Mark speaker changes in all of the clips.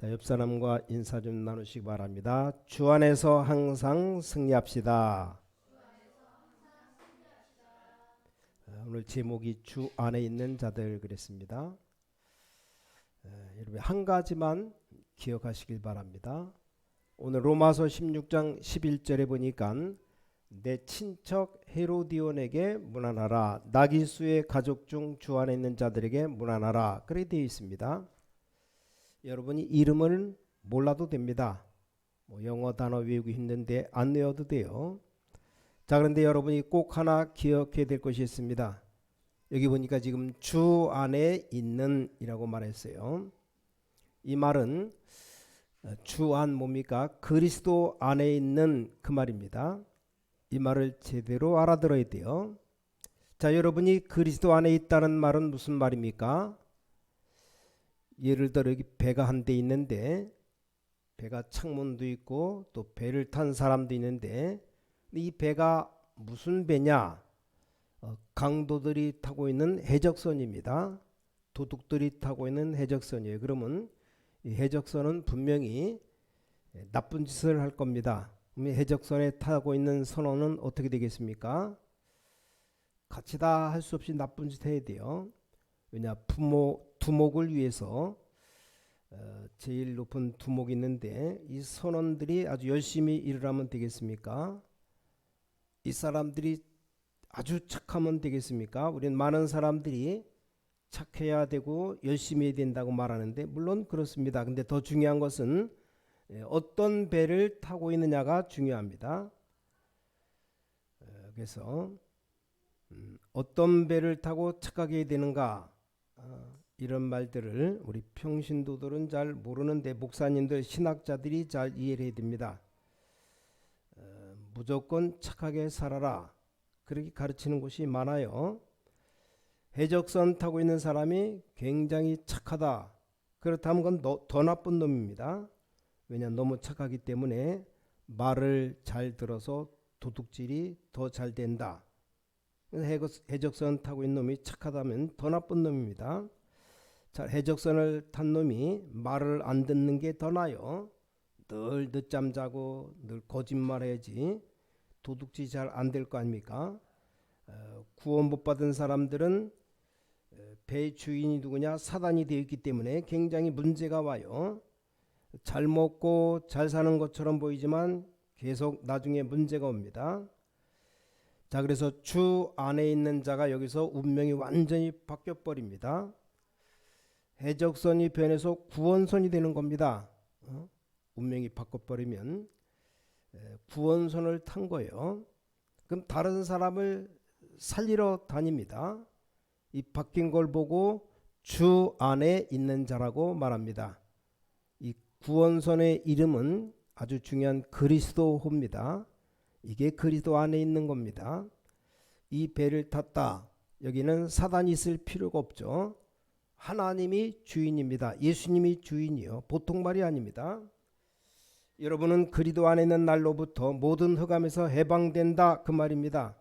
Speaker 1: 자, 옆 사람과 인사 좀 나누시기 바랍니다. 주 안에서 항상 승리합시다. 어, 오늘 제목이 주 안에 있는 자들 그랬습니다. 에, 여러분 한 가지만 기억하시길 바랍니다. 오늘 로마서 16장 11절에 보니까 내 친척 헤로디온에게 문안하라 나기수의 가족 중 주 안에 있는 자들에게 문안하라 그렇게 되어 있습니다. 여러분이 이름을 몰라도 됩니다. 뭐 영어 단어 외우기 힘든데 안 외워도 돼요. 자 그런데 여러분이 꼭 하나 기억해야 될 것이 있습니다. 여기 보니까 지금 주 안에 있는 이라고 말했어요. 이 말은 주 안 뭡니까? 그리스도 안에 있는 그 말입니다. 이 말을 제대로 알아들어야 돼요. 자, 여러분이 그리스도 안에 있다는 말은 무슨 말입니까? 예를 들어 여기 배가 한 대 있는데 배가 창문도 있고 또 배를 탄 사람도 있는데 이 배가 무슨 배냐? 어, 강도들이 타고 있는 해적선입니다. 도둑들이 타고 있는 해적선이에요. 그러면 이 해적선은 분명히 나쁜 짓을 할 겁니다. 해적선에 타고 있는 선원은 어떻게 되겠습니까? 같이 다 할 수 없이 나쁜 짓 해야 돼요. 왜냐 부모 두목을 위해서 어, 제일 높은 두목이 있는데 이 선원들이 아주 열심히 일을 하면 되겠습니까? 이 사람들이 아주 착하면 되겠습니까? 우리는 많은 사람들이 착해야 되고 열심히 해야 된다고 말하는데 물론 그렇습니다. 근데 더 중요한 것은 예, 어떤 배를 타고 있느냐가 중요합니다. 어, 그래서 음, 어떤 배를 타고 착하게 되는가 어, 이런 말들을 우리 평신도들은 잘 모르는데 목사님들 신학자들이 잘 이해를 해야 됩니다. 어, 무조건 착하게 살아라 그렇게 가르치는 곳이 많아요. 해적선 타고 있는 사람이 굉장히 착하다. 그렇다면 그건 더 나쁜 놈입니다. 왜냐 너무 착하기 때문에 말을 잘 들어서 도둑질이 더 잘 된다. 해적선 타고 있는 놈이 착하다면 더 나쁜 놈입니다. 자, 해적선을 탄 놈이 말을 안 듣는 게 더 나요. 늘 늦잠 자고 늘 거짓말해야지 도둑질 잘 안 될 거 아닙니까? 어, 구원 못 받은 사람들은 배 주인이 누구냐 사단이 되어 있기 때문에 굉장히 문제가 와요. 잘 먹고 잘 사는 것처럼 보이지만 계속 나중에 문제가 옵니다. 자, 그래서 주 안에 있는 자가 여기서 운명이 완전히 바뀌어 버립니다. 해적선이 변해서 구원선이 되는 겁니다. 어? 운명이 바꿔 버리면 구원선을 탄 거예요. 그럼 다른 사람을 살리러 다닙니다. 이 바뀐 걸 보고 주 안에 있는 자라고 말합니다. 이 구원선의 이름은 아주 중요한 그리스도호입니다. 이게 그리스도 안에 있는 겁니다. 이 배를 탔다. 여기는 사단이 있을 필요가 없죠. 하나님이 주인입니다. 예수님이 주인이요. 보통 말이 아닙니다. 여러분은 그리스도 안에 있는 날로부터 모든 흑암에서 해방된다 그 말입니다.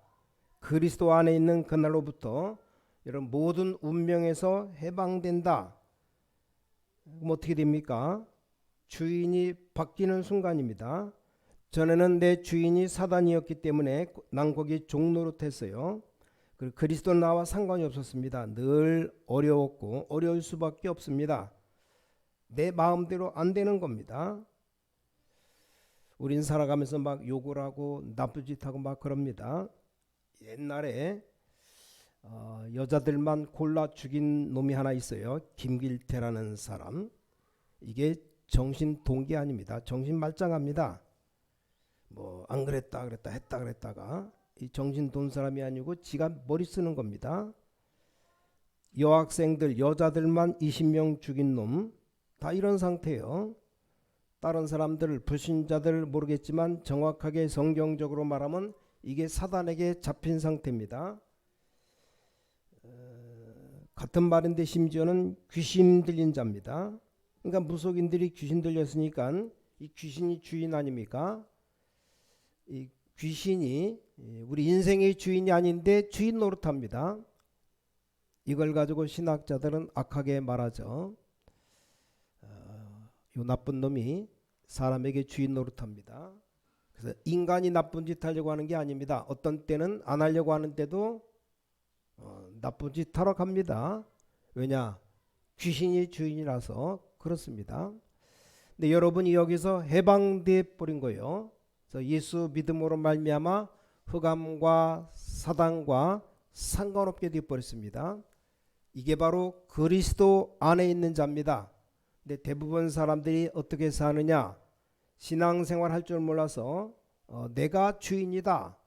Speaker 1: 그리스도 안에 있는 그날로부터 여러분 모든 운명에서 해방된다. 그럼 어떻게 됩니까? 주인이 바뀌는 순간입니다. 전에는 내 주인이 사단이었기 때문에 난 거기 종노릇했어요. 그리고 그리스도 나와 상관이 없었습니다. 늘 어려웠고 어려울 수밖에 없습니다. 내 마음대로 안 되는 겁니다. 우린 살아가면서 막 욕을 하고 나쁜 짓 하고 막 그럽니다. 옛날에 어, 여자들만 골라 죽인 놈이 하나 있어요. 김길태라는 사람. 이게 정신 동기 아닙니다. 정신 말짱합니다. 뭐 안 그랬다 그랬다 했다 그랬다가 이 정신 돈 사람이 아니고 지가 머리 쓰는 겁니다. 여학생들 여자들만 20명 죽인 놈 다 이런 상태예요. 다른 사람들 불신자들 모르겠지만 정확하게 성경적으로 말하면 이게 사단에게 잡힌 상태입니다. 어, 같은 말인데 심지어는 귀신 들린 자입니다. 그러니까 무속인들이 귀신 들렸으니까 이 귀신이 주인 아닙니까? 이 귀신이 우리 인생의 주인이 아닌데 주인 노릇합니다. 이걸 가지고 신학자들은 악하게 말하죠. 어, 요 나쁜 놈이 사람에게 주인 노릇합니다. 그래서 인간이 나쁜 짓 하려고 하는 게 아닙니다. 어떤 때는 안 하려고 하는데도 어, 나쁜 짓 하러 갑니다. 왜냐? 귀신이 주인이라서 그렇습니다. 근데 여러분이 여기서 해방돼 버린 거예요. 그래서 예수 믿음으로 말미암아 흑암과 사단과 상관없게 되어 버렸습니다. 이게 바로 그리스도 안에 있는 자입니다. 근데 대부분 사람들이 어떻게 사느냐? 신앙생활 할 줄 몰라서 어, 내가 주인이다.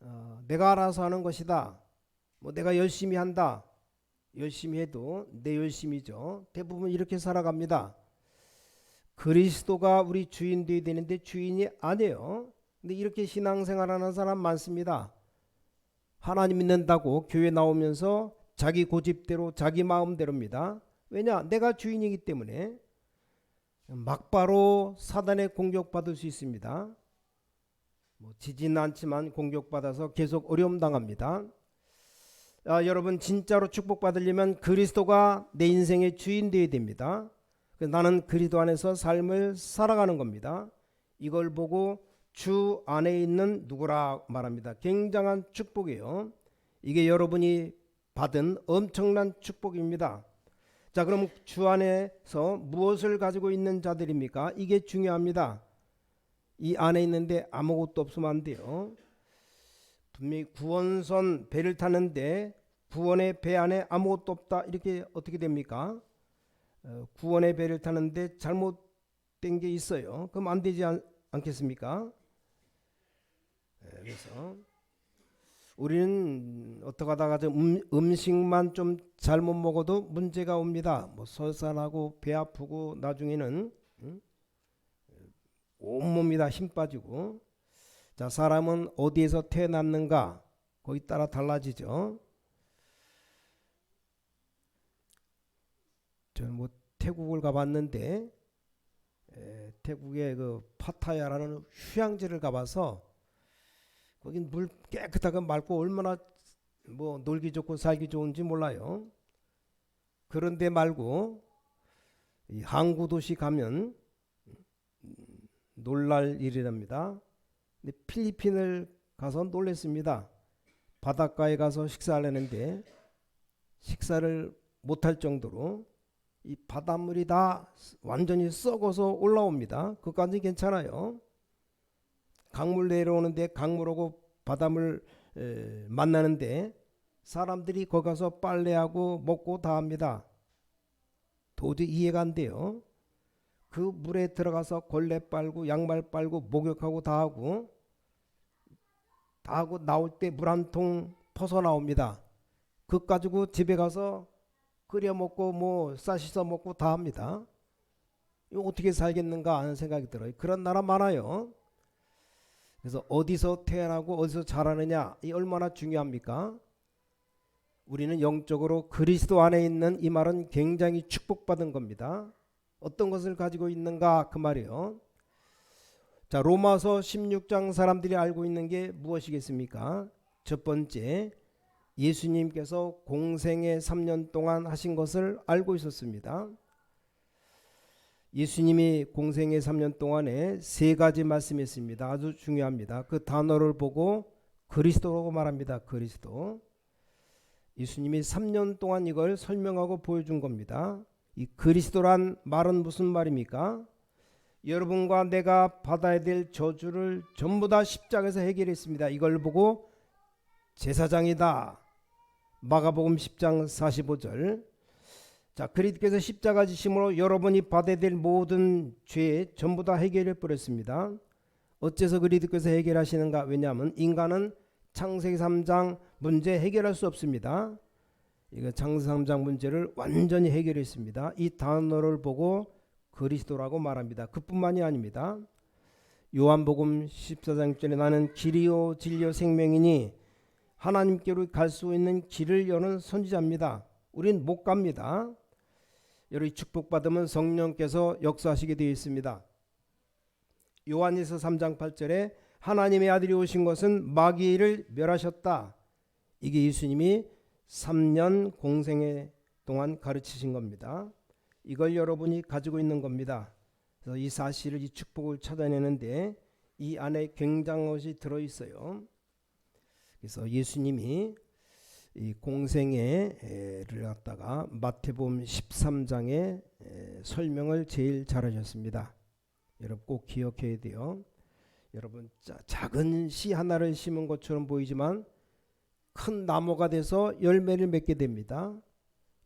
Speaker 1: 어, 내가 알아서 하는 것이다. 뭐 내가 열심히 한다. 열심히 해도 내 열심이죠. 대부분 이렇게 살아갑니다. 그리스도가 우리 주인 되어야 되는데 주인이 아니에요. 근데 이렇게 신앙생활 하는 사람 많습니다. 하나님 믿는다고 교회 나오면서 자기 고집대로 자기 마음대로입니다. 왜냐? 내가 주인이기 때문에 막바로 사단의 공격받을 수 있습니다. 뭐 지지는 않지만 공격받아서 계속 어려움 당합니다. 아, 여러분 진짜로 축복받으려면 그리스도가 내 인생의 주인 되어야 됩니다. 그래서 나는 그리스도 안에서 삶을 살아가는 겁니다. 이걸 보고 주 안에 있는 누구라 말합니다. 굉장한 축복이에요. 이게 여러분이 받은 엄청난 축복입니다. 자, 그럼 주 안에서 무엇을 가지고 있는 자들입니까? 이게 중요합니다. 이 안에 있는데 아무것도 없으면 안 돼요. 분명히 구원선 배를 타는데 구원의 배 안에 아무것도 없다 이렇게 어떻게 됩니까? 어, 구원의 배를 타는데 잘못된 게 있어요. 그럼 안 되지 않, 않겠습니까? 네, 그래서 우리는 어떻게 하다가 좀 음, 음식만 좀 잘못 먹어도 문제가 옵니다. 뭐 설산하고 배 아프고 나중에는 응? 온몸이 다 힘 빠지고 자 사람은 어디에서 태어났는가 거기 따라 달라지죠. 저는 뭐 태국을 가봤는데 에, 태국의 그 파타야라는 휴양지를 가봐서 거긴 물 깨끗하고 맑고 얼마나 뭐 놀기 좋고 살기 좋은지 몰라요. 그런데 말고 이 항구 도시 가면 놀랄 일이랍니다. 근데 필리핀을 가서 놀랬습니다. 바닷가에 가서 식사를 했는데 식사를 못할 정도로 이 바닷물이 다 완전히 썩어서 올라옵니다. 그까지 괜찮아요. 강물 내려오는데 강물하고 바닷물 에, 만나는데 사람들이 거기 가서 빨래하고 먹고 다 합니다. 도저히 이해가 안 돼요. 그 물에 들어가서 걸레 빨고 양말 빨고 목욕하고 다 하고 다 하고 나올 때 물 한 통 퍼서 나옵니다. 그 가지고 집에 가서 끓여 먹고 뭐싸 씻어 먹고 다 합니다. 이거 어떻게 살겠는가 하는 생각이 들어요. 그런 나라 많아요. 그래서 어디서 태어나고 어디서 자라느냐 이 얼마나 중요합니까? 우리는 영적으로 그리스도 안에 있는 이 말은 굉장히 축복받은 겁니다. 어떤 것을 가지고 있는가 그 말이요. 자 로마서 16장 사람들이 알고 있는 게 무엇이겠습니까? 첫 번째 예수님께서 공생의 3년 동안 하신 것을 알고 있었습니다. 예수님이 공생의 3년 동안에 세 가지 말씀했습니다. 아주 중요합니다. 그 단어를 보고 그리스도라고 말합니다. 그리스도. 예수님이 3년 동안 이걸 설명하고 보여준 겁니다. 이 그리스도란 말은 무슨 말입니까? 여러분과 내가 받아야 될 저주를 전부 다 십자가에서 해결했습니다. 이걸 보고 제사장이다. 마가복음 10장 45절. 자, 그리스도께서 십자가 지심으로 여러분이 받아야 될 모든 죄 전부 다 해결해 버렸습니다. 어째서 그리스도께서 해결하시는가? 왜냐하면 인간은 창세기 3장 문제 해결할 수 없습니다. 이거 창세기 3장 문제를 완전히 해결했습니다. 이 단어를 보고 그리스도라고 말합니다. 그뿐만이 아닙니다. 요한복음 14장 전에 나는 길이요 진리요 생명이니 하나님께로 갈 수 있는 길을 여는 선지자입니다. 우린 못 갑니다. 여러분 축복받으면 성령께서 역사하시게 되어 있습니다. 요한일서 3장 8절에 하나님의 아들이 오신 것은 마귀를 멸하셨다. 이게 예수님이 3년 공생애 동안 가르치신 겁니다. 이걸 여러분이 가지고 있는 겁니다. 그래서 이 사실을 이 축복을 찾아내는데 이 안에 굉장한 것이 들어 있어요. 그래서 예수님이 이 공생애를 갖다가 마태복음 13장에 설명을 제일 잘하셨습니다. 여러분 꼭 기억해야 돼요. 여러분 자- 작은 씨 하나를 심은 것처럼 보이지만 큰 나무가 돼서 열매를 맺게 됩니다.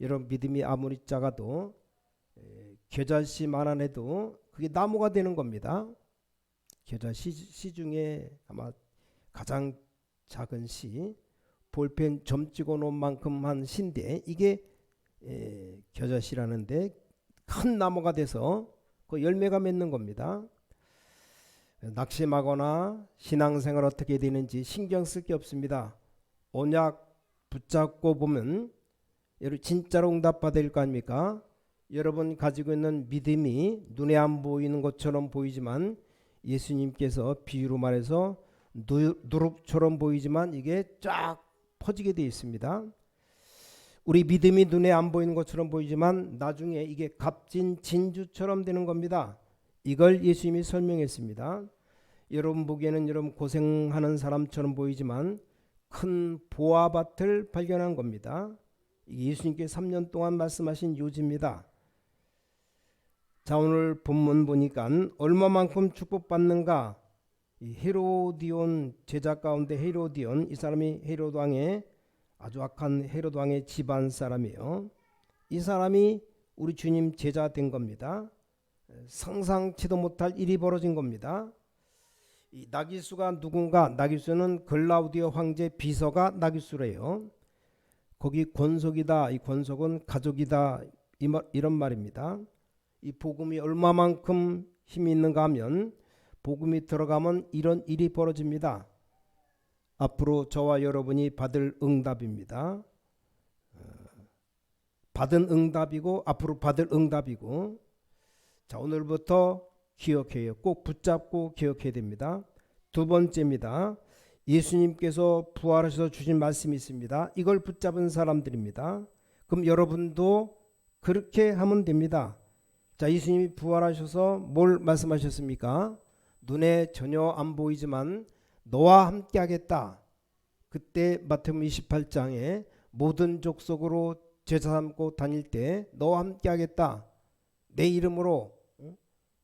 Speaker 1: 여러분 믿음이 아무리 작아도 에, 겨자씨만 해도 그게 나무가 되는 겁니다. 겨자씨 씨 중에 아마 가장 작은 씨 볼펜 점 찍어 놓은 만큼 한 씨인데 이게 에, 겨자씨라는데 큰 나무가 돼서 그 열매가 맺는 겁니다. 낙심하거나 신앙생활 어떻게 되는지 신경 쓸 게 없습니다. 언약 붙잡고 보면 여러분 진짜로 응답받을 거 아닙니까? 여러분 가지고 있는 믿음이 눈에 안 보이는 것처럼 보이지만 예수님께서 비유로 말해서 누, 누룩처럼 보이지만 이게 쫙 퍼지게 되어 있습니다. 우리 믿음이 눈에 안 보이는 것처럼 보이지만 나중에 이게 값진 진주처럼 되는 겁니다. 이걸 예수님이 설명했습니다. 여러분 보기에는 여러분 고생하는 사람처럼 보이지만 큰 보아밭을 발견한 겁니다. 예수님께 3년 동안 말씀하신 요지입니다. 자 오늘 본문 보니까 얼마만큼 축복받는가 이 헤로디온 제자 가운데 헤로디온 이 사람이 헤로드 왕의 아주 악한 헤로드 왕의 집안 사람이에요. 이 사람이 우리 주님 제자 된 겁니다. 상상치도 못할 일이 벌어진 겁니다. 이 나기수가 누군가? 나기수는 글라우디오 황제 비서가 나기수래요. 거기 권속이다. 이 권속은 가족이다. 이 말, 이런 말입니다. 이 복음이 얼마만큼 힘이 있는가 하면 복음이 들어가면 이런 일이 벌어집니다. 앞으로 저와 여러분이 받을 응답입니다. 어, 받은 응답이고 앞으로 받을 응답이고 자 오늘부터 기억해요. 꼭 붙잡고 기억해야 됩니다. 두 번째입니다. 예수님께서 부활하셔서 주신 말씀이 있습니다. 이걸 붙잡은 사람들입니다. 그럼 여러분도 그렇게 하면 됩니다. 자, 예수님이 부활하셔서 뭘 말씀하셨습니까? 눈에 전혀 안 보이지만 너와 함께 하겠다. 그때 마태복음 28장에 모든 족속으로 제자 삼고 다닐 때 너와 함께 하겠다. 내 이름으로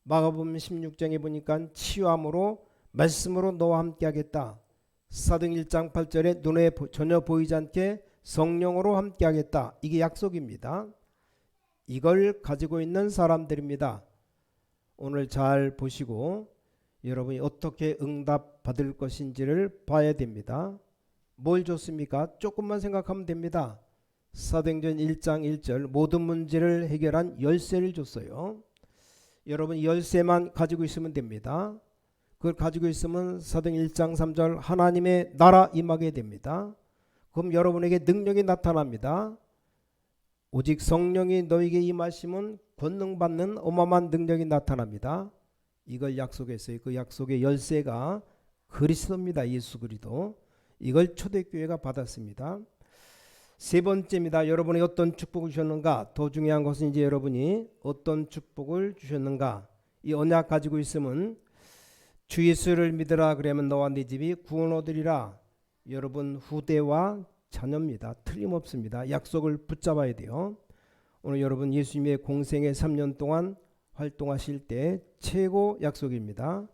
Speaker 1: 마가복음 16장에 보니까 치유함으로 말씀으로 너와 함께 하겠다. 사등 1장 8절에 눈에 전혀 보이지 않게 성령으로 함께 하겠다. 이게 약속입니다. 이걸 가지고 있는 사람들입니다. 오늘 잘 보시고 여러분이 어떻게 응답 받을 것인지를 봐야 됩니다. 뭘 줬습니까? 조금만 생각하면 됩니다. 사도행전 1장 1절 모든 문제를 해결한 열쇠를 줬어요. 여러분 열쇠만 가지고 있으면 됩니다. 그걸 가지고 있으면 사도행 1장 3절 하나님의 나라 임하게 됩니다. 그럼 여러분에게 능력이 나타납니다. 오직 성령이 너에게 임하시면 권능 받는 어마어마한 능력이 나타납니다. 이걸 약속했어요. 그 약속의 열쇠가 그리스도입니다. 예수 그리스도. 이걸 초대교회가 받았습니다. 세 번째입니다. 여러분이 어떤 축복을 주셨는가? 더 중요한 것은 이제 여러분이 어떤 축복을 주셨는가? 이 언약 가지고 있으면 주 예수를 믿으라 그러면 너와 네 집이 구원 얻으리라. 여러분 후대와 자녀입니다. 틀림없습니다. 약속을 붙잡아야 돼요. 오늘 여러분 예수님의 공생의 3년 동안 활동하실 때 최고 약속입니다.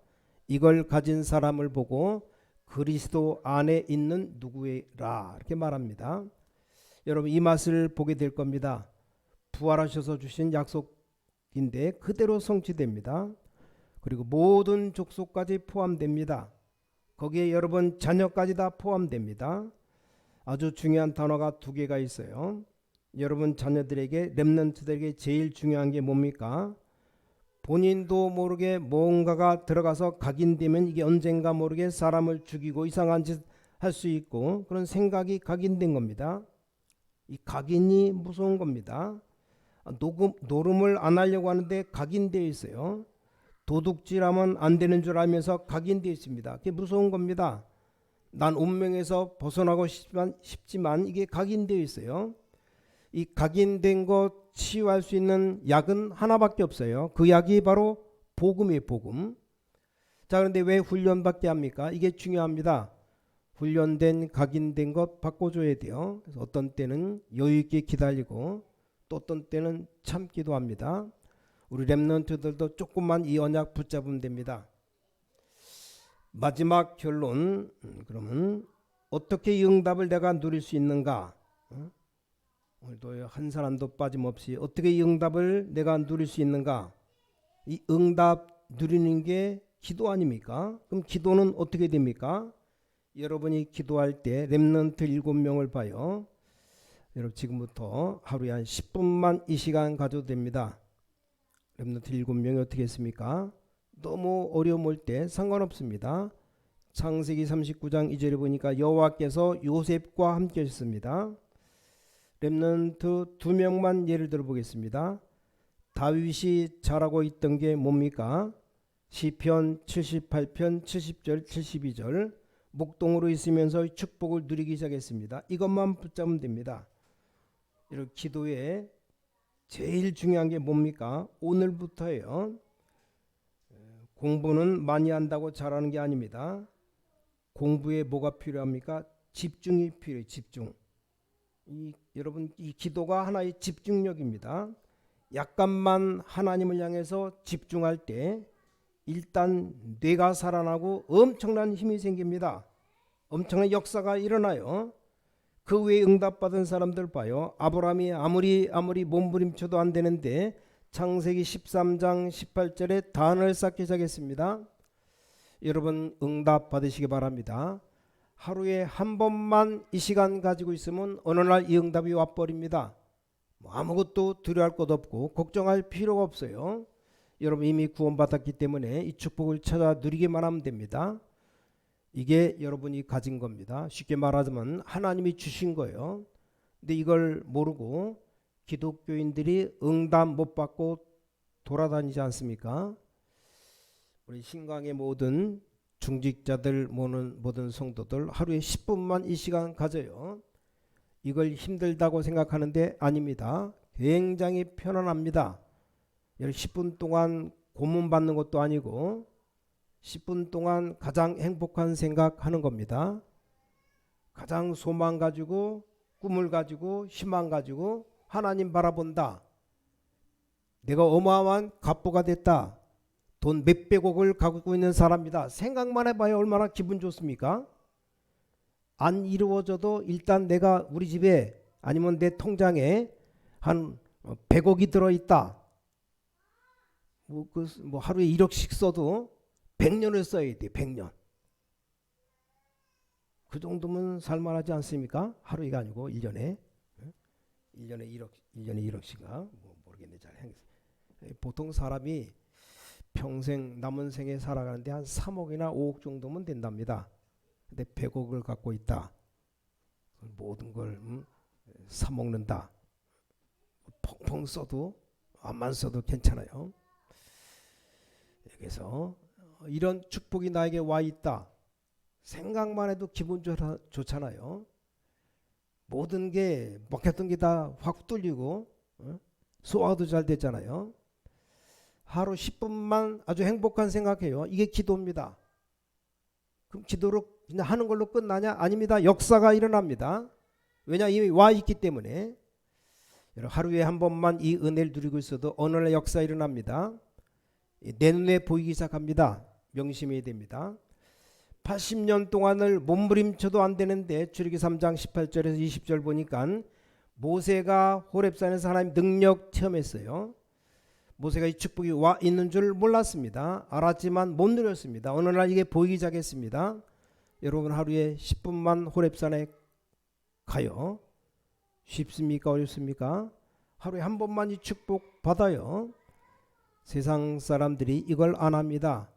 Speaker 1: 이걸 가진 사람을 보고 그리스도 안에 있는 누구라 이렇게 말합니다. 여러분 이 맛을 보게 될 겁니다. 부활하셔서 주신 약속인데 그대로 성취됩니다. 그리고 모든 족속까지 포함됩니다. 거기에 여러분 자녀까지 다 포함됩니다. 아주 중요한 단어가 두 개가 있어요. 여러분 자녀들에게 렘넌트들에게 제일 중요한 게 뭡니까? 본인도 모르게 뭔가가 들어가서 각인되면 이게 언젠가 모르게 사람을 죽이고 이상한 짓 할 수 있고 그런 생각이 각인된 겁니다. 이 각인이 무서운 겁니다. 녹음, 노름을 안 하려고 하는데 각인되어 있어요. 도둑질하면 안 되는 줄 알면서 각인되어 있습니다. 그게 무서운 겁니다. 난 운명에서 벗어나고 싶지만, 싶지만 이게 각인되어 있어요. 이 각인된 것 치유할 수 있는 약은 하나밖에 없어요. 그 약이 바로 복음이에요, 복음. 자, 그런데 왜 훈련받게 합니까? 이게 중요합니다. 훈련된 각인된 것 바꿔줘야 돼요. 그래서 어떤 때는 여유 있게 기다리고 또 어떤 때는 참기도 합니다. 우리 랩런트들도 조금만 이 언약 붙잡으면 됩니다. 마지막 결론 음, 그러면 어떻게 이 응답을 내가 누릴 수 있는가? 어? 오늘도 한 사람도 빠짐없이 어떻게 이 응답을 내가 누릴 수 있는가? 이 응답 누리는 게 기도 아닙니까? 그럼 기도는 어떻게 됩니까? 여러분이 기도할 때 렘넌트 일곱 명을 봐요. 여러분 지금부터 하루에 한 10분만 이 시간 가져도 됩니다. 렘넌트 일곱 명이 어떻게 했습니까? 너무 어려움 올 때 상관없습니다. 창세기 39장 2절에 보니까 여호와께서 요셉과 함께 하셨습니다. 렘넌트 두 명만 예를 들어 보겠습니다. 다윗이 잘하고 있던 게 뭡니까? 시편 78편 70절 72절 목동으로 있으면서 축복을 누리기 시작했습니다. 이것만 붙잡으면 됩니다. 이런 기도에 제일 중요한 게 뭡니까? 오늘부터예요. 공부는 많이 한다고 잘하는 게 아닙니다. 공부에 뭐가 필요합니까? 집중이 필요해요. 집중. 이 여러분 이 기도가 하나의 집중력입니다. 약간만 하나님을 향해서 집중할 때 일단 뇌가 살아나고 엄청난 힘이 생깁니다. 엄청난 역사가 일어나요. 그 외에 응답받은 사람들 봐요. 아브라함이 아무리 아무리 몸부림쳐도 안 되는데 창세기 13장 18절에 단을 쌓기 시작했습니다. 여러분 응답 받으시기 바랍니다. 하루에 한 번만 이 시간 가지고 있으면 어느 날 이 응답이 와버립니다. 뭐 아무것도 두려워할 것 없고 걱정할 필요가 없어요. 여러분 이미 구원받았기 때문에 이 축복을 찾아 누리기만 하면 됩니다. 이게 여러분이 가진 겁니다. 쉽게 말하자면 하나님이 주신 거예요. 근데 이걸 모르고 기독교인들이 응답 못 받고 돌아다니지 않습니까? 우리 신강의 모든 중직자들 모든 모든 성도들 하루에 10분만 이 시간 가져요. 이걸 힘들다고 생각하는데 아닙니다. 굉장히 편안합니다. 10분 동안 고문 받는 것도 아니고 10분 동안 가장 행복한 생각하는 겁니다. 가장 소망 가지고 꿈을 가지고 희망 가지고 하나님 바라본다. 내가 어마어마한 갑부가 됐다. 돈 몇백억을 갖고 있는 사람이다. 생각만 해봐야 얼마나 기분 좋습니까? 안 이루어져도 일단 내가 우리 집에 아니면 내 통장에 한 100억이 들어있다. 뭐, 그, 뭐 하루에 1억씩 써도 100년을 써야 돼. 100년. 그 정도면 살만하지 않습니까? 하루가 아니고 1년에. 1년에 1억 1년에 1억씩가 뭐 모르겠네 잘 보통 사람이 평생 남은 생에 살아가는데 한 3억이나 5억 정도면 된답니다. 근데 100억을 갖고 있다. 모든 걸 음, 사 먹는다. 펑펑 써도 안만 써도 괜찮아요. 여기서 이런 축복이 나에게 와 있다. 생각만 해도 기분 좋아, 좋잖아요. 모든 게 먹혔던 게 다 확 뚫리고 어? 소화도 잘 됐잖아요. 하루 10분만 아주 행복한 생각해요. 이게 기도입니다. 그럼 기도로 그냥 하는 걸로 끝나냐? 아닙니다. 역사가 일어납니다. 왜냐 이미 와 있기 때문에 하루에 한 번만 이 은혜를 누리고 있어도 어느 날 역사 일어납니다. 내 눈에 보이기 시작합니다. 명심해야 됩니다. 80년 동안을 몸부림쳐도 안 되는데 출애기 3장 18절에서 20절 보니까 모세가 호렙산에서 하나님 능력 체험했어요. 모세가 이 축복이 와 있는 줄 몰랐습니다. 알았지만 못 누렸습니다. 어느 날 이게 보이기 시작했습니다. 여러분 하루에 10분만 호렙산에 가요. 쉽습니까? 어렵습니까? 하루에 한 번만 이 축복 받아요. 세상 사람들이 이걸 안 합니다.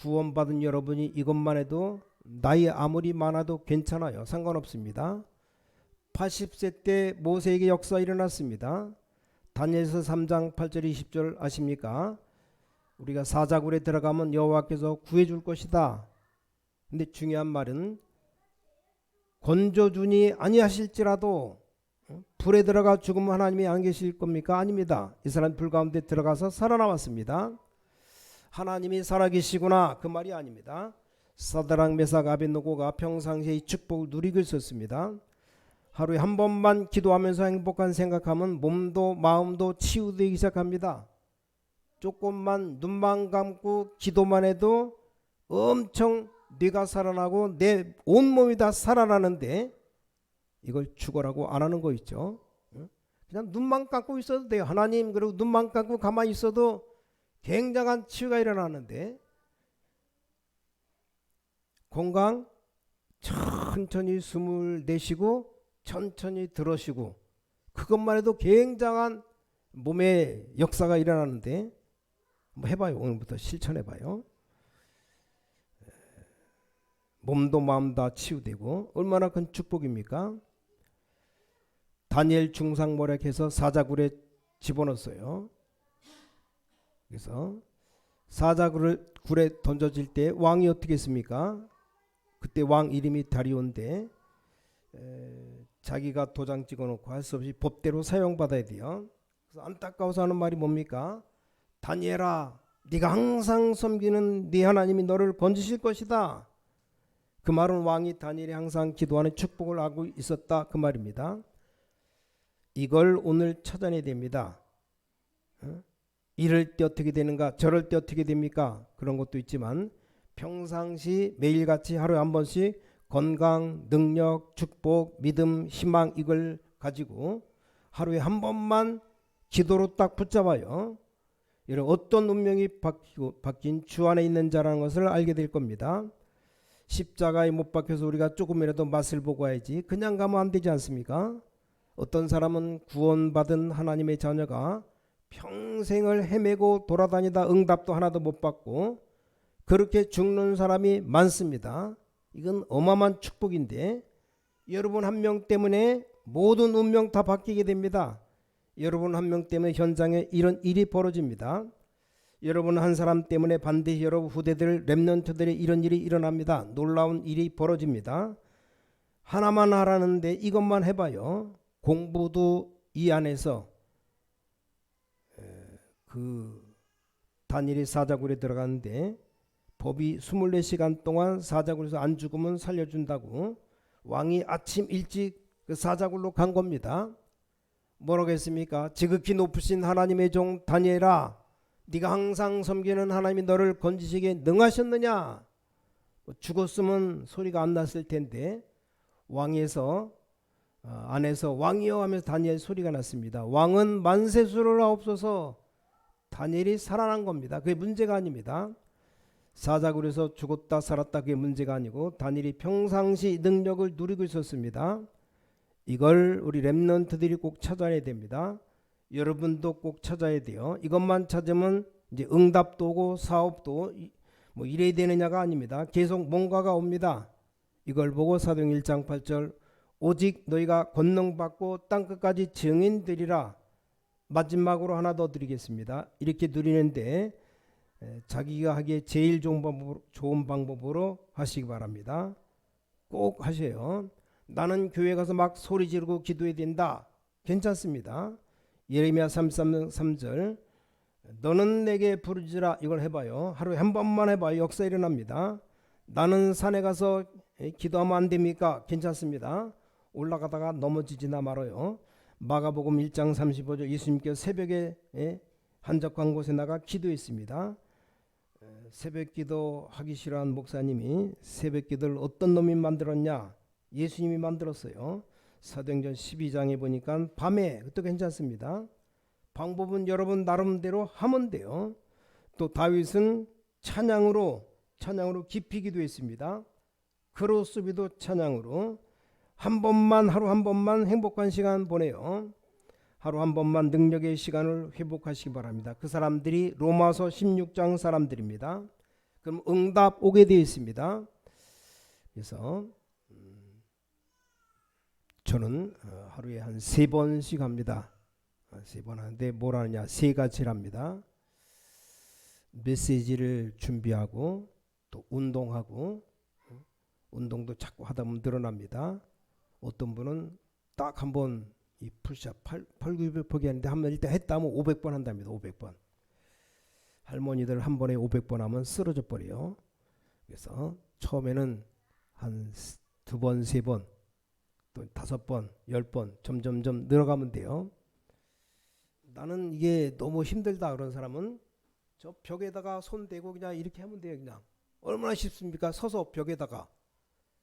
Speaker 1: 구원받은 여러분이 이것만 해도 나이 아무리 많아도 괜찮아요. 상관없습니다. 80세 때 모세에게 역사 일어났습니다. 다니엘서 3장 8절 20절 아십니까? 우리가 사자굴에 들어가면 여호와께서 구해 줄 것이다. 근데 중요한 말은 건져주니 아니하실지라도 불에 들어가 죽으면 하나님이 안 계실 겁니까? 아닙니다. 이 사람 불 가운데 들어가서 살아남았습니다. 하나님이 살아계시구나 그 말이 아닙니다. 사드랑 메삭 아벤노고가 평상시에 이 축복을 누리고 있었습니다. 하루에 한 번만 기도하면서 행복한 생각하면 몸도 마음도 치유되기 시작합니다. 조금만 눈만 감고 기도만 해도 엄청 뇌가 살아나고 내 온몸이 다 살아나는데 이걸 죽어라고 안 하는 거 있죠. 응? 그냥 눈만 감고 있어도 돼요. 하나님 그리고 눈만 감고 가만히 있어도 굉장한 치유가 일어나는데 건강 천천히 숨을 내쉬고 천천히 들어쉬고 그것만 해도 굉장한 몸의 역사가 일어나는데 한번 해봐요. 오늘부터 실천해봐요. 몸도 마음 다 치유되고 얼마나 큰 축복입니까? 다니엘 중상모략해서 사자굴에 집어넣었어요. 그래서 사자굴을 굴에 던져질 때 왕이 어떻게 했습니까? 그때 왕 이름이 다리온데 에, 자기가 도장 찍어놓고 할 수 없이 법대로 사용받아야 돼요. 그래서 안타까워서 하는 말이 뭡니까? 다니엘아, 네가 항상 섬기는 네 하나님이 너를 건지실 것이다. 그 말은 왕이 다니엘이 항상 기도하는 축복을 알고 있었다 그 말입니다. 이걸 오늘 찾아내야 됩니다. 어? 이럴 때 어떻게 되는가, 저럴 때 어떻게 됩니까? 그런 것도 있지만 평상시 매일같이 하루에 한 번씩 건강, 능력, 축복, 믿음, 희망 이걸 가지고 하루에 한 번만 기도로 딱 붙잡아요. 이런 어떤 운명이 바뀌고, 바뀐 주 안에 있는 자라는 것을 알게 될 겁니다. 십자가에 못 박혀서 우리가 조금이라도 맛을 보고 와야지 그냥 가면 안 되지 않습니까? 어떤 사람은 구원받은 하나님의 자녀가 평생을 헤매고 돌아다니다 응답도 하나도 못 받고 그렇게 죽는 사람이 많습니다. 이건 어마어마한 축복인데 여러분 한 명 때문에 모든 운명 다 바뀌게 됩니다. 여러분 한 명 때문에 현장에 이런 일이 벌어집니다. 여러분 한 사람 때문에 반드시 여러분 후대들 렘넌트들의 이런 일이 일어납니다. 놀라운 일이 벌어집니다. 하나만 하라는데 이것만 해봐요. 공부도 이 안에서 그 단일이 사자굴에 들어갔는데 법이 24시간 동안 사자굴에서 안 죽으면 살려준다고 왕이 아침 일찍 그 사자굴로 간 겁니다. 뭐라고 했습니까? 지극히 높으신 하나님의 종 다니엘아 네가 항상 섬기는 하나님이 너를 건지시기에 능하셨느냐? 뭐 죽었으면 소리가 안 났을 텐데 왕에서 어, 안에서 왕이여 하면서 다니엘 소리가 났습니다. 왕은 만세수를 하옵소서 다니엘이 살아난 겁니다. 그게 문제가 아닙니다. 사자굴에서 죽었다 살았다 그게 문제가 아니고 다니엘이 평상시 능력을 누리고 있었습니다. 이걸 우리 렘넌트들이 꼭 찾아야 됩니다. 여러분도 꼭 찾아야 돼요. 이것만 찾으면 이제 응답도 오고 사업도 뭐 이래야 되느냐가 아닙니다. 계속 뭔가가 옵니다. 이걸 보고 사도행 1장 8절 오직 너희가 권능 받고 땅 끝까지 증인들이라 마지막으로 하나 더 드리겠습니다. 이렇게 누리는데 자기가 하기에 제일 좋은 방법으로, 좋은 방법으로 하시기 바랍니다. 꼭 하세요. 나는 교회 가서 막 소리 지르고 기도해야 된다. 괜찮습니다. 예레미야 33절 너는 내게 부르지라 이걸 해봐요. 하루에 한 번만 해봐요. 역사 일어납니다. 나는 산에 가서 기도하면 안 됩니까? 괜찮습니다. 올라가다가 넘어지지나 말아요. 마가복음 1장 35절 예수님께서 새벽에 한적한 곳에 나가 기도했습니다. 새벽 기도 하기 싫어한 목사님이 새벽 기도를 어떤 놈이 만들었냐? 예수님이 만들었어요. 사도행전 12장에 보니까 밤에 그것도 괜찮습니다. 방법은 여러분 나름대로 하면 돼요. 또 다윗은 찬양으로 찬양으로 깊이 기도했습니다. 크로스비도 찬양으로 한 번만 하루 한 번만 행복한 시간 보내요. 하루 한 번만 능력의 시간을 회복하시기 바랍니다. 그 사람들이 로마서 16장 사람들입니다. 그럼 응답 오게 되어 있습니다. 그래서 저는 어, 하루에 한 세 번씩 합니다. 어, 세번 하는데 뭘 하느냐 세 가지를 합니다. 메시지를 준비하고 또 운동하고 어, 운동도 자꾸 하다 보면 늘어납니다. 어떤 분은 딱 한번 이 풀샷 8, 8, 900 포기하는데 한번 일단 했다 하면 500번 한답니다. 500번. 할머니들 한 번에 500번 하면 쓰러져 버려요. 그래서 처음에는 한 두 번, 세 번, 또 다섯 번, 열 번 점점점 늘어가면 돼요. 나는 이게 너무 힘들다 그런 사람은 저 벽에다가 손 대고 그냥 이렇게 하면 돼요. 그냥 얼마나 쉽습니까? 서서 벽에다가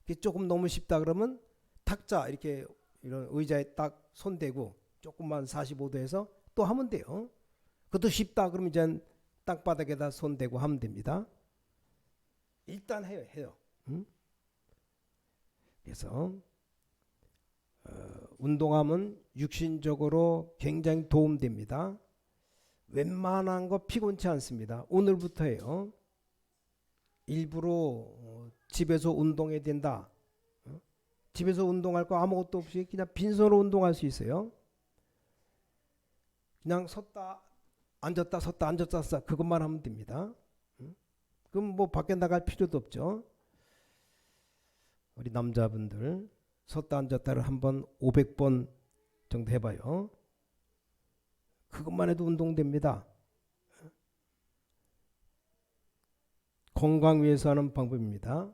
Speaker 1: 이게 조금 너무 쉽다 그러면 탁자 이렇게 이런 의자에 딱 손 대고 조금만 45도에서 또 하면 돼요. 그것도 쉽다 그러면 이제 땅바닥에다 손 대고 하면 됩니다. 일단 해요, 해요. 응? 그래서 어, 운동하면 육신적으로 굉장히 도움됩니다. 웬만한 거 피곤치 않습니다. 오늘부터예요. 일부러 어, 집에서 운동해야 된다. 어? 집에서 운동할 거 아무것도 없이 그냥 빈손으로 운동할 수 있어요. 그냥 섰다 앉았다 섰다 앉았다 섰다 그것만 하면 됩니다. 응? 그럼 뭐 밖에 나갈 필요도 없죠. 우리 남자분들 섰다 앉았다를 한번 500번 정도 해봐요. 그것만 해도 운동됩니다. 건강 위해서 하는 방법입니다.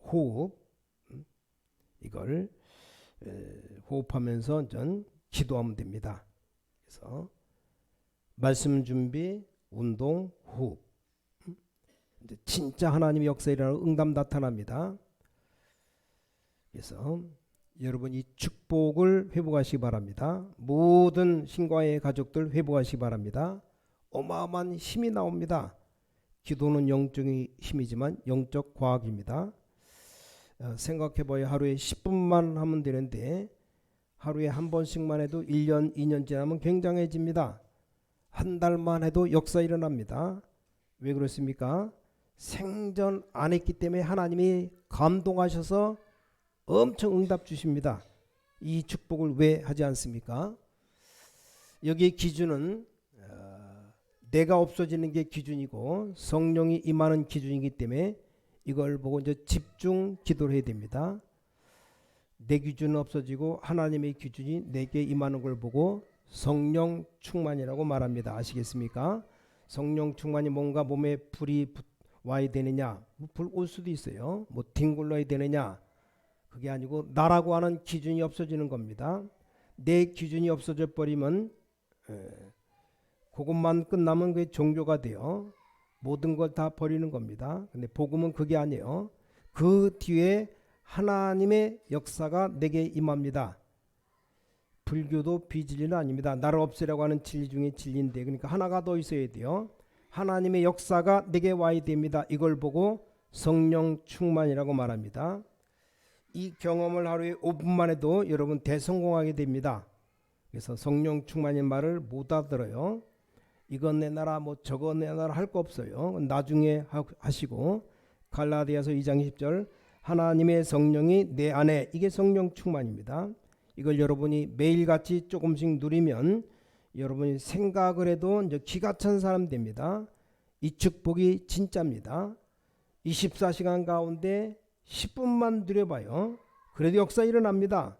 Speaker 1: 호흡 음, 이걸 에, 호흡하면서 전 기도하면 됩니다. 그래서 말씀 준비, 운동, 호흡. 음, 이제 진짜 하나님의 역사 일어나는 응답 나타납니다. 그래서 여러분 이 축복을 회복하시기 바랍니다. 모든 신과의 가족들 회복하시기 바랍니다. 어마어마한 힘이 나옵니다. 기도는 영적인 힘이지만 영적 과학입니다. 어, 생각해봐야 하루에 10분만 하면 되는데 하루에 한 번씩만 해도 1년, 2년 지나면 굉장해집니다. 한 달만 해도 역사 일어납니다. 왜 그렇습니까? 생전 안 했기 때문에 하나님이 감동하셔서 엄청 응답 주십니다. 이 축복을 왜 하지 않습니까? 여기에 기준은 어, 내가 없어지는 게 기준이고 성령이 임하는 기준이기 때문에 이걸 보고 이제 집중 기도를 해야 됩니다. 내 기준은 없어지고 하나님의 기준이 내게 임하는 걸 보고 성령 충만이라고 말합니다. 아시겠습니까? 성령 충만이 뭔가 몸에 불이 붙- 와야 되느냐? 뭐불올 수도 있어요. 뭐 뒹굴러야 되느냐? 그게 아니고 나라고 하는 기준이 없어지는 겁니다. 내 기준이 없어져 버리면 에, 그것만 끝나면 그게 종교가 돼요. 모든 걸 다 버리는 겁니다. 근데 복음은 그게 아니에요. 그 뒤에 하나님의 역사가 내게 임합니다. 불교도 비진리는 아닙니다. 나를 없애려고 하는 진리 중에 진리인데 그러니까 하나가 더 있어야 돼요. 하나님의 역사가 내게 와야 됩니다. 이걸 보고 성령 충만이라고 말합니다. 이 경험을 하루에 5분만 해도 여러분 대성공하게 됩니다. 그래서 성령 충만인 말을 못 알아들어요. 이건 내 나라 뭐 저건 내 나라 할 거 없어요. 나중에 하- 하시고 갈라디아서 2장 10절 하나님의 성령이 내 안에 이게 성령 충만입니다. 이걸 여러분이 매일같이 조금씩 누리면 여러분이 생각을 해도 이제 기가 찬 사람 됩니다. 이 축복이 진짜입니다. 24시간 가운데 10분만 누려봐요. 그래도 역사 일어납니다.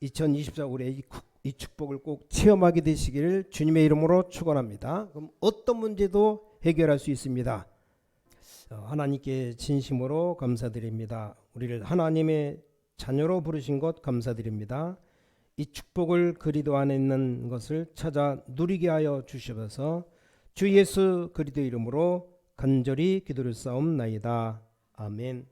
Speaker 1: 2024 올해 이, 국- 이 축복을 꼭 체험하게 되시기를 주님의 이름으로 축원합니다. 그럼 어떤 문제도 해결할 수 있습니다. 어, 하나님께 진심으로 감사드립니다. 우리를 하나님의 자녀로 부르신 것 감사드립니다. 이 축복을 그리도 안에 있는 것을 찾아 누리게 하여 주시옵소서. 주 예수 그리도 이름으로 간절히 기도를 싸움나이다. 아멘.